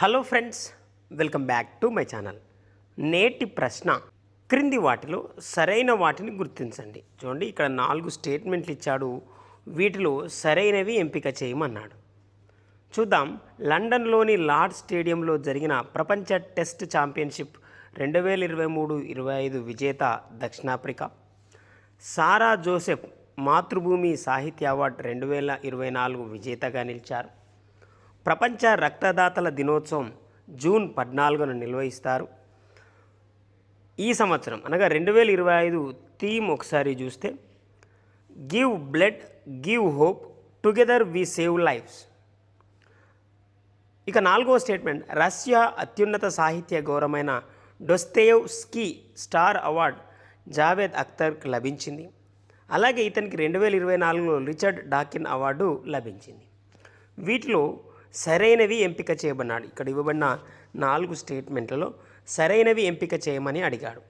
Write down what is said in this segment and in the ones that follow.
Hello friends welcome back to my channel. నేటి ప్రశ్న క్రింది వాటిలో సరైన వాటిని గుర్తించండి. చూడండి ఇక్కడ నాలుగు స్టేట్మెంట్లు ఇచ్చాడు. వీటిలో సరైనవి ఎంపిక చేయమన్నాడు. చూద్దాం. లండన్లోని లార్డ్ స్టేడియంలో జరిగిన ప్రపంచ టెస్ట్ ఛాంపియన్షిప్ రెండు వేల ఇరవై మూడు ఇరవై ఐదు విజేత దక్షిణాఫ్రికా. సారా జోసెఫ్ మాతృభూమి సాహిత్య అవార్డు రెండు వేల ఇరవై నాలుగు విజేతగా నిలిచారు. ప్రపంచ రక్తదాతల దినోత్సవం జూన్ పద్నాలుగున నిర్వహిస్తారు. ఈ సంవత్సరం అనగా రెండు వేల ఇరవై ఐదు థీమ్ ఒకసారి చూస్తే give blood give hope together we save lives. ఇక నాలుగవ స్టేట్మెంట్ రష్యా అత్యున్నత సాహిత్య గౌరవమైన డొస్తేవ్స్కీ స్టార్ అవార్డ్ జావేద్ అఖ్తర్కి లభించింది. అలాగే ఇతనికి రెండు వేల ఇరవై నాలుగులో రిచర్డ్ డాకిన్ అవార్డు లభించింది. వీటిలో సరైనవి ఎంపిక చేయబడినాడు. ఇక్కడ ఇవ్వబడిన నాలుగు స్టేట్మెంట్లలో సరైనవి ఎంపిక చేయమని అడిగాడు.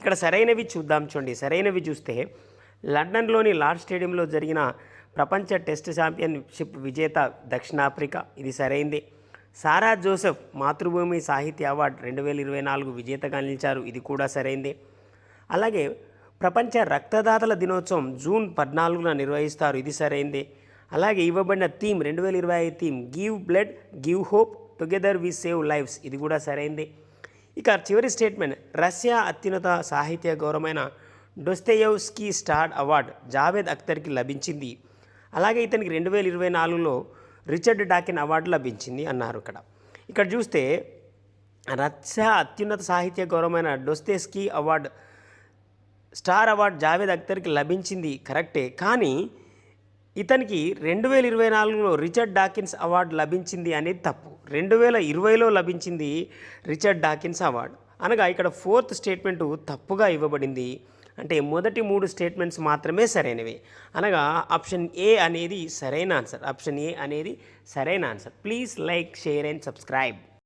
ఇక్కడ సరైనవి చూద్దాం చూడండి. సరైనవి చూస్తే లండన్లోని లార్డ్ స్టేడియంలో జరిగిన ప్రపంచ టెస్ట్ ఛాంపియన్షిప్ విజేత దక్షిణాఫ్రికా. ఇది సరైందే. సారా జోసెఫ్ మాతృభూమి సాహిత్య అవార్డు రెండు వేల ఇరవై నాలుగు విజేతగా నిలిచారు. ఇది కూడా సరైందే. అలాగే ప్రపంచ రక్తదాతల దినోత్సవం జూన్ పద్నాలుగున నిర్వహిస్తారు. ఇది సరైందే. అలాగే ఇవ్వబడిన థీమ్ రెండు వేల ఇరవై ఐదు theme give blood give hope together we save lives ఇది కూడా సరైంది. ఇక చివరి స్టేట్మెంట్ రష్యా అత్యున్నత సాహిత్య గౌరవమైన డొస్తేయవ్స్కీ స్టార్ అవార్డ్ జావేద్ అఖ్తర్కి లభించింది. అలాగే ఇతనికి రెండు వేల ఇరవై నాలుగులో రిచర్డ్ డాకిన్ అవార్డు లభించింది అన్నారు ఇక్కడ. ఇక్కడ చూస్తే రష్యా అత్యున్నత సాహిత్య గౌరవమైన Dostoevsky award star award Javed అఖ్తర్కి లభించింది. కరెక్టే. కానీ ఇతనికి రెండు వేల ఇరవై నాలుగులో రిచర్డ్ డాకిన్స్ అవార్డు లభించింది అనేది తప్పు. రెండు వేల ఇరవైలో లభించింది రిచర్డ్ డాకిన్స్ అవార్డు. అనగా ఇక్కడ ఫోర్త్ స్టేట్మెంటు తప్పుగా ఇవ్వబడింది. అంటే మొదటి మూడు స్టేట్మెంట్స్ మాత్రమే సరైనవి. అనగా ఆప్షన్ ఏ అనేది సరైన ఆన్సర్. ఆప్షన్ ఏ అనేది సరైన answer. Please like share and subscribe.